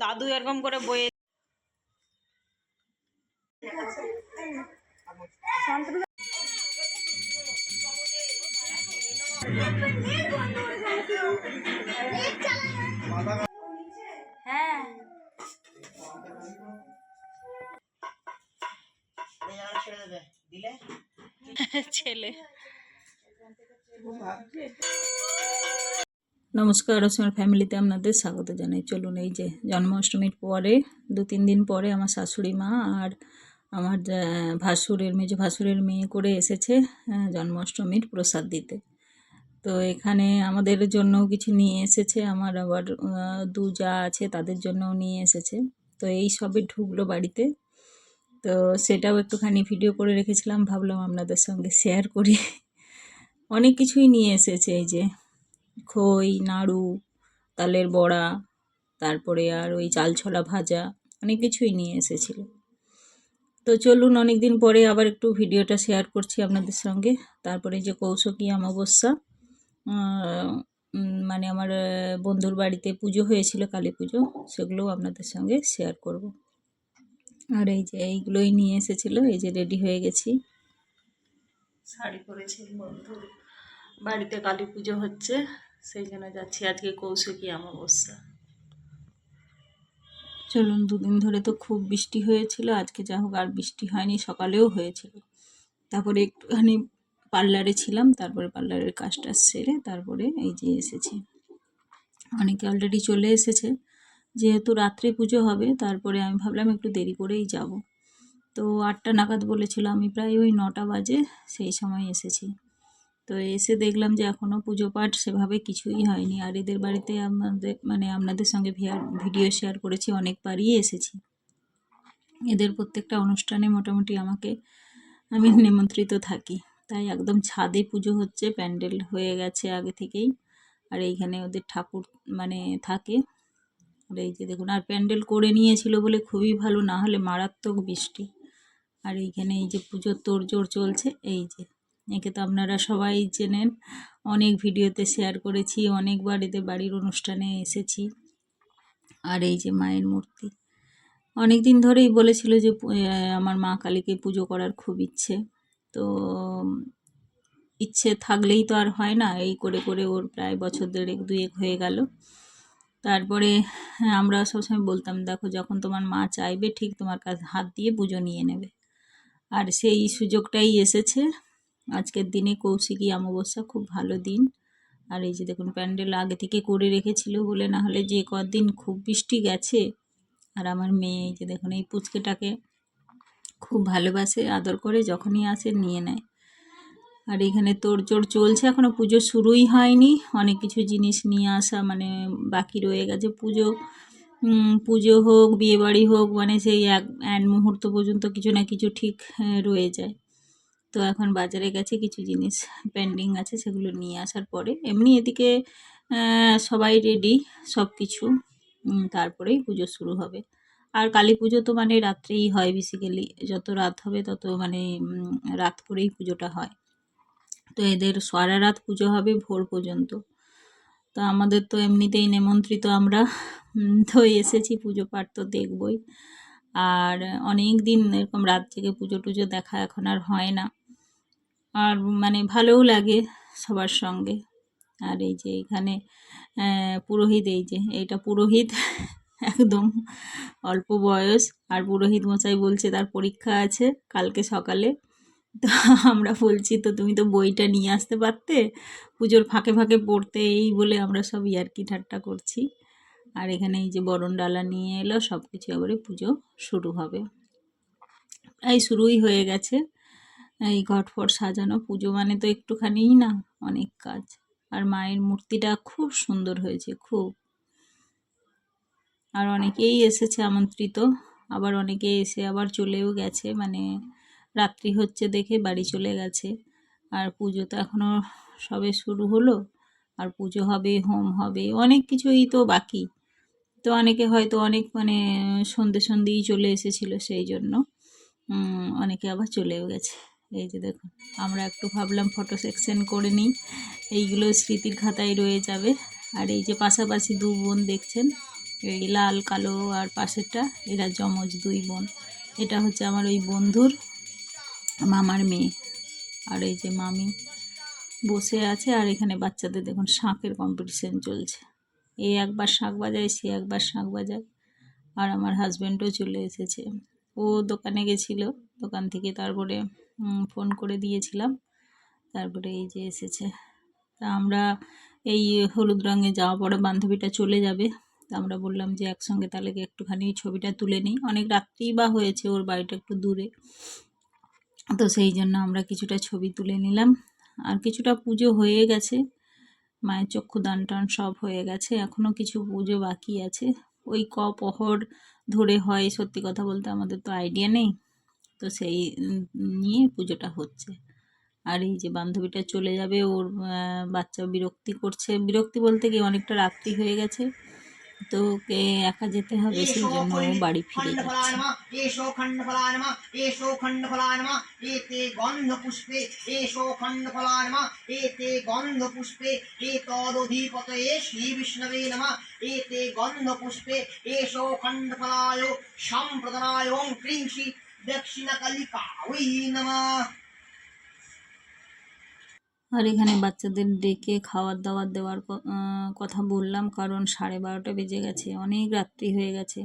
দাদু এরকম করে বয়ে হ্যাঁ। ছেলে। নমস্কার, রসমের ফ্যামিলিতে আপনাদের স্বাগত জানাই। চলুন এই যে জন্মাষ্টমীর পরে, দু তিন দিন পরে আমার শাশুড়ি মা আর আমার ভাসুরের মেজো ভাসুরের মেয়ে করে এসেছে জন্মাষ্টমীর প্রসাদ দিতে। তো এখানে আমাদের জন্যও কিছু নিয়ে এসেছে, আমার আবার দু যা আছে তাদের জন্যও নিয়ে এসেছে। তো এই সবই ঢুকলো বাড়িতে। তো সেটাও একটুখানি ভিডিও করে রেখেছিলাম, ভাবলাম আপনাদের সঙ্গে শেয়ার করি। অনেক কিছুই নিয়ে এসেছে এই যে। খই, নাড়ু, তালের বড়া, তারপরে আর ওই চাল ছোলা ভাজা, অনেক কিছুই নিয়ে এসেছিল। তো চলুন অনেক দিন পরে আবার একটু ভিডিওটা শেয়ার করছি আপনাদের সঙ্গে। তারপরে যে কৌশকী অমাবস্যা মানে আমার বন্ধুর বাড়িতে পুজো হয়েছিল কালী পুজো, সেগুলোও আপনাদের সঙ্গে শেয়ার করব। আর এই যে এইগুলোই নিয়ে এসেছিল, এই যে রেডি হয়ে গেছি। শাড়ি পরেছি বন্ধুর বাড়িতে কালী পুজো হচ্ছে। সেই জন্য যাচ্ছি। আজকে কৌশিকী অমাবস্যা। চলুন, দুদিন ধরে তো খুব বৃষ্টি হয়েছিল। আজকে যা হোক, আর বৃষ্টি হয়নি, সকালেও হয়েছিল। তারপরে একটুখানি পার্লারে ছিলাম, তারপরে পার্লারের কাজটা সেরে তারপরে এই যে এসেছি। অনেকে অলরেডি চলে এসেছে। যেহেতু রাত্রে পুজো হবে, তারপরে আমি ভাবলাম একটু দেরি করেই যাব। তো আটটা নাগাদ বলেছিল, আমি প্রায় ওই নটা বাজে সেই সময় এসেছি। তো এসে দেখলাম যে এখনও পুজো পাঠ সেভাবে কিছুই হয়নি। আর এদের বাড়িতে আমাদের মানে আপনাদের সঙ্গে ভিডিও শেয়ার করেছি, অনেকবারই এসেছি। এদের প্রত্যেকটা অনুষ্ঠানে মোটামুটি আমাকে, আমি নিমন্ত্রিত থাকি। তাই একদম ছাদে পুজো হচ্ছে, প্যান্ডেল হয়ে গেছে আগে থেকেই। আর এইখানে ওদের ঠাকুর মানে থাকে। আর এই যে দেখুন, আর প্যান্ডেল করে নিয়েছিল বলে খুবই ভালো, না হলে মারাত্মক বৃষ্টি। আর এইখানে এই যে পুজোর তোড়জোড় চলছে, এই যে। একে তো আপনারা সবাই চেনেন। অনেক ভিডিওতে শেয়ার করেছি অনেকবার এদের বাড়ির অনুষ্ঠানে এসেছি। আর এই যে মায়ের মূর্তি। অনেক দিন ধরেই বলেছিল যে আমার মা কালীকে পুজো করার খুব ইচ্ছে। তো ইচ্ছে থাকলেই তো আর হয় না এই করে করে ওর প্রায় বছর দেড়েক দুয়েক হয়ে গেল। তারপরে হ্যাঁ, আমরা সবসময় বলতাম দেখো যখন তোমার মা চাইবে ঠিক তোমার কাছে হাত দিয়ে পুজো নিয়ে নেবে। আর সেই সুযোগটাই এসেছে। আজকের দিনে কৌশিকী অমাবস্যা খুব ভালো দিন। আর এই যে দেখুন, প্যান্ডেল আগে থেকে করে রেখেছিল বলে না হলে যে কদিন খুব বৃষ্টি গেছে। আর আমার মেয়ে এই যে দেখুন, এই পুচকেটাকে খুব ভালোবাসে, আদর করে, যখনই আসে নিয়ে নেয়। আর এখানে তোড়জোড় চলছে এখনও পুজো শুরুই হয়নি। অনেক কিছু জিনিস নিয়ে আসা মানে বাকি রয়ে গেছে পুজো। পুজো হোক, বিয়েবাড়ি হোক মানে সেই এক মুহূর্ত পর্যন্ত কিছু না কিছু ঠিক রয়ে যায়। তো এখন বাজারে গেছে, কিছু জিনিস পেন্ডিং আছে সেগুলো নিয়ে আসার পরে। এমনি এদিকে সবাই রেডি সব কিছু তারপরেই পুজো শুরু হবে। আর কালী পুজো তো মানে রাত্রেই হয় বেসিক্যালি যত রাত হবে তত মানে রাত করেই পুজোটা হয়। তো এদের সারা রাত পুজো হবে ভোর পর্যন্ত। তো আমাদের তো এমনিতেই নেমন্ত্রিত আমরা। তো এসেছি, পুজো পাঠ তো দেখবই। আর অনেক দিন এরকম রাত জেগে পুজো টুজো দেখা এখন আর হয় না। আর মানে ভালোও লাগে সবার সঙ্গে। আর এই যে এখানে পুরোহিত, এই যে এইটা পুরোহিত, একদম অল্প বয়স। আর পুরোহিত মশাই বলছে, তার পরীক্ষা আছে কালকে সকালে। তো আমরা বলছি, তো তুমি তো বইটা নিয়ে আসতে পারতে? পুজোর ফাঁকে ফাঁকে পড়তে। এই বলে আমরা সব ইয়ার্কি ঠাট্টা করছি। আর এখানে এই যে বরণ ডালা নিয়ে এলো সব কিছু এবারে পুজো শুরু হবে। এই শুরুই হয়ে গেছে। এই ঘটফট সাজানো পুজো মানে তো একটুখানিই না, অনেক কাজ। আর মায়ের মূর্তিটা খুব সুন্দর হয়েছে, খুব। আর অনেকেই এসেছে আমন্ত্রিত, আবার অনেকে এসে আবার চলেও গেছে মানে রাত্রি হচ্ছে দেখে বাড়ি চলে গেছে। আর পুজো তো এখনও সবে শুরু হলো, আর পুজো হবে, হোম হবে, অনেক কিছুই তো বাকি। তো অনেকে হয়তো অনেক মানে সন্ধে সন্ধেই চলে এসেছিল সেই জন্য অনেকে আবার চলেও গেছে। এই যে দেখুন আমরা একটু ভাবলাম ফটো সেকশন করে নিই। এইগুলো স্মৃতির খাতায় রয়ে যাবে। আর এই যে পাশাপাশি দু বোন দেখছেন, এই লাল, কালো আর পাশেরটা, এরা যমজ দুই বোন। এটা হচ্ছে আমার ওই বন্ধুর মামার মেয়ে। আর এই যে মামি বসে আছে, আর এখানে বাচ্চাদের দেখুন শাঁখের কম্পিটিশান চলছে। এ একবার শাঁখ বাজায়, সে একবার শাঁখ বাজায়। আর আমার হাজব্যান্ডও চলে এসেছে। ও দোকানে গেছিল, দোকান থেকে তারপরে ফোন করে দিয়েছিলাম। তারপরে এই যে এসেছে। তা আমরা এই হলুদ রঙে যাওয়া পরে বান্ধবীটা চলে যাবে। তা আমরা বললাম যে একসঙ্গে তাহলে একটুখানি ছবিটা তুলে নিই। অনেক রাত্রিই বা হয়েছে ওর বাড়িটা একটু দূরে। তো সেই জন্য আমরা কিছুটা ছবি তুলে নিলাম। আর কিছুটা পুজো হয়ে গেছে। মায়ের চক্ষু দান টান সব হয়ে গেছে। এখনও কিছু পুজো বাকি আছে। ওই ক পহর ধরে হয় সত্যি কথা বলতে আমাদের তো আইডিয়া নেই। তো সেই নিয়ে পুজোটা হচ্ছে। আর এই যে বান্ধবীটা চলে যাবে ওর বাচ্চা বিরক্তি করছে। বিরক্তি বলতে গিয়ে অনেকটা রাত্রি হয়ে গেছে তো কে একা যেতে হবে সেই জন্য বাড়ি ফিরে যাচ্ছে। আর এখানে বাচ্চাদের ডেকে খাওয়ার দাওয়ার দেওয়ার কথা বললাম, কারণ সাড়ে বারোটা বেজে গেছে, অনেক রাত্রি হয়ে গেছে।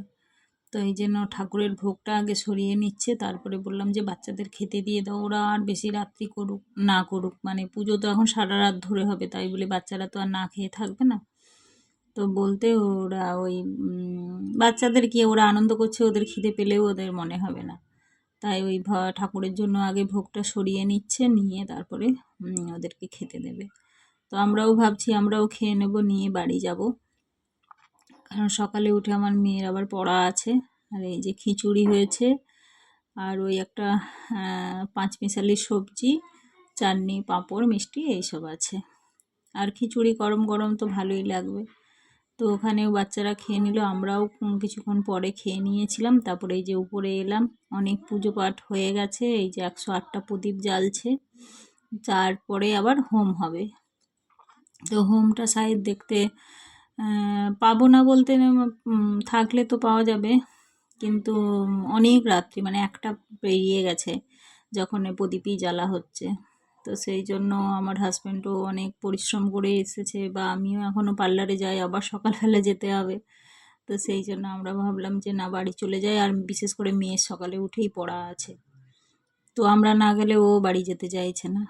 তো এই জন্য ঠাকুরের ভোগটা আগে সরিয়ে নিচ্ছে, তারপরে বললাম যে বাচ্চাদের খেতে দিয়ে দাও, ওরা আর বেশি রাত্রি করুক, না করুক। মানে পুজো তো এখন সারা রাত ধরে হবে, তাই বলে বাচ্চারা তো আর না খেয়ে থাকবে না। তো বলতে ওরা ওই বাচ্চাদের কি ওরা আনন্দ করছে, ওদের খিদে পেলেও ওদের মনে হবে না। তাই ওই ঠাকুরের জন্য আগে ভোগটা সরিয়ে নিচ্ছে, নিয়ে তারপরে ওদেরকে খেতে দেবে। তো আমরাও ভাবছি আমরাও খেয়ে নেব, নিয়ে বাড়ি যাব। কারণ সকালে উঠে আমার মেয়ের আবার পড়া আছে, আর এই যে খিচুড়ি হয়েছে, আর ওই একটা পাঁচমিশালি সবজি, চাটনি, পাঁপড়, মিষ্টি, এইসব আছে। আর খিচুড়ি গরম গরম তো ভালোই লাগবে। তো ওখানেও বাচ্চারা খেয়ে নিল, আমরাও কিছুক্ষণ পরে খেয়ে নিয়েছিলাম, তারপরে এই যে উপরে এলাম, অনেক পুজো পাঠ হয়ে গেছে, এই যে একশো আটটা প্রদীপ জ্বালছে, তারপরে আবার হোম হবে। তো হোমটা সাইড দেখতে পাবো না বলতে থাকলে তো পাওয়া যাবে, কিন্তু অনেক রাত্রি মানে একটা পেরিয়ে গেছে, যখন প্রদীপই জ্বালা হচ্ছে। তো সেই জন্য আমার হাজব্যান্ডও অনেক পরিশ্রম করে এসেছে বা আমিও এখনও পার্লারে যাই, আবার সকালবেলা যেতে হবে। তো সেই জন্য আমরা ভাবলাম যে না, বাড়ি চলে যাই আর বিশেষ করে মেয়ের সকালে উঠেই পড়া আছে। তো আমরা না গেলে ও বাড়ি যেতে চাইছে না।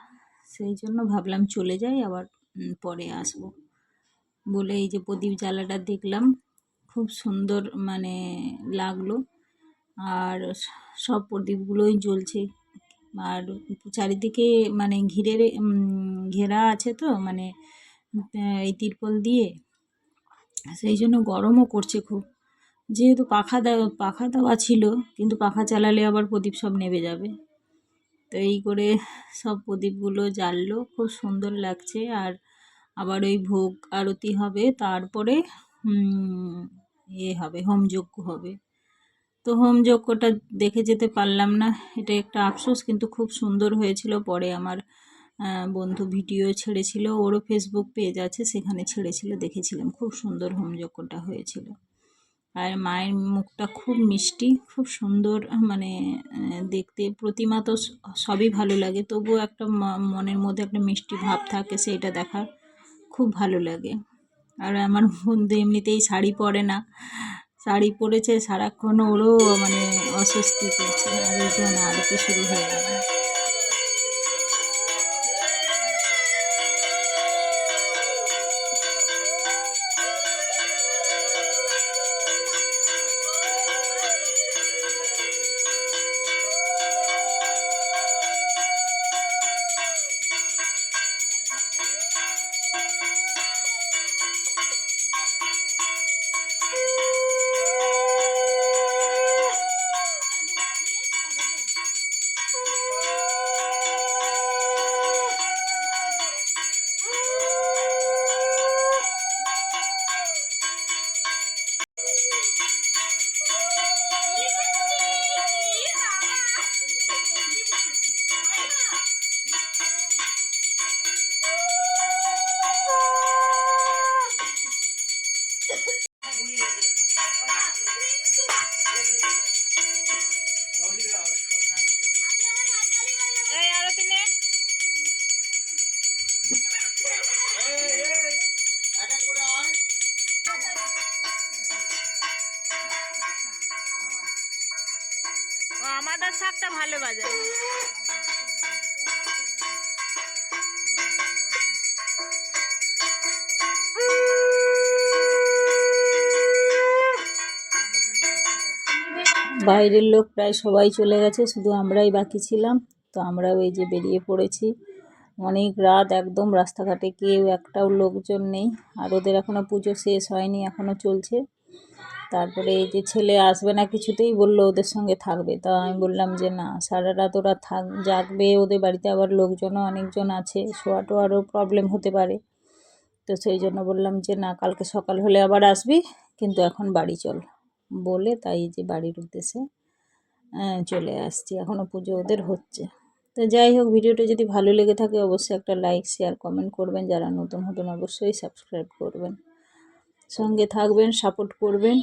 সেই জন্য ভাবলাম চলে যাই, আবার পরে আসব। বলে এই যে প্রদীপ জ্বালাটা দেখলাম, খুব সুন্দর মানে লাগল। আর সব প্রদীপগুলোই জ্বলছে। আর চারিদিকে মানে ঘিরে ঘেরা আছে তো মানে এই তিরপল দিয়ে। সেই জন্য গরমও করছে খুব। যেহেতু পাখা দেওয়া পাখা দেওয়া ছিল, কিন্তু পাখা চালালে আবার প্রদীপ সব নেবে যাবে। তো এই করে সব প্রদীপগুলো জ্বাললো, খুব সুন্দর লাগছে। আর আবার ওই ভোগ আরতি হবে, তারপরে ইয়ে হবে, হোমযজ্ঞ হবে। তো হোমযজ্ঞটা দেখে যেতে পারলাম না। এটা একটা আফসোস, কিন্তু খুব সুন্দর হয়েছিল। পরে আমার বন্ধু ভিডিও ছেড়েছিল। ওরও ফেসবুক পেজ আছে, সেখানে ছেড়েছিল, দেখেছিলাম। খুব সুন্দর হোমযজ্ঞটা হয়েছিল। আর মায়ের মুখটা খুব মিষ্টি, খুব সুন্দর মানে দেখতে। প্রতিমা তো সবই ভালো লাগে। তবুও একটা মনের মধ্যে একটা মিষ্টি ভাব থাকে, সেইটা দেখা খুব ভালো লাগে। আর আমার বন্ধু এমনিতেই শাড়ি পরে না। শাড়ি পরেছে সারাক্ষণ ওরও মানে অস্বস্তি করছে জন্য আরতি শুরু হয়ে গেল। ডাটার শাকটা ভালো বাজায় বাইরের লোক প্রায় সবাই চলে গেছে, শুধু আমরাই বাকি ছিলাম। তো আমরাও এই যে বেরিয়ে পড়েছি। অনেক রাত, একদম রাস্তাঘাটে কেউ একটাও লোকজন নেই। আর ওদের এখনও পুজো শেষ হয়নি এখনও চলছে। তারপরে এই যে ছেলে আসবে না কিছুতেই বলল ওদের সঙ্গে থাকবে। তা আমি বললাম যে, না, সারা রাত ওরা থাক, জাগবে, ওদের বাড়িতে আবার লোকজনও অনেকজন আছে শোয়া টোয়ারও প্রবলেম হতে পারে। তো সেই জন্য বললাম যে, না, কালকে সকাল হলে আবার আসবি, কিন্তু এখন বাড়ি চল। বলে তাই যে বাড়ির উদ্দেশ্যে চলে আসছি। এখনও পুজো ওদের হচ্ছে। তো যাই হোক, ভিডিওটা যদি ভালো লেগে থাকে, অবশ্যই একটা লাইক শেয়ার কমেন্ট করবেন। যারা নতুন হবেন অবশ্যই সাবস্ক্রাইব করবেন। সঙ্গে থাকবেন সাপোর্ট করবেন।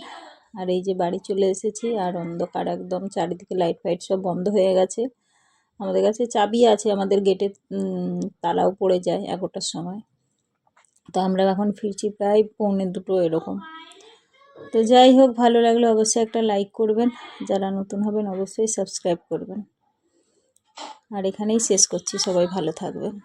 আর এই যে বাড়ি চলে এসেছি আর অন্ধকার একদম, চারিদিকে লাইট ফাইট সব বন্ধ হয়ে গেছে। আমাদের কাছে চাবি আছে, আমাদের গেটে তালাও পড়ে যায় এগারোটার সময়। তো আমরা এখন ফিরছি প্রায় পৌনে দুটো এরকম। তো যাই হোক, ভালো লাগলে অবশ্যই একটা লাইক করবেন। যারা নতুন হবেন, অবশ্যই সাবস্ক্রাইব করবেন। আর এখানেই শেষ করছি। সবাই ভালো থাকবেন।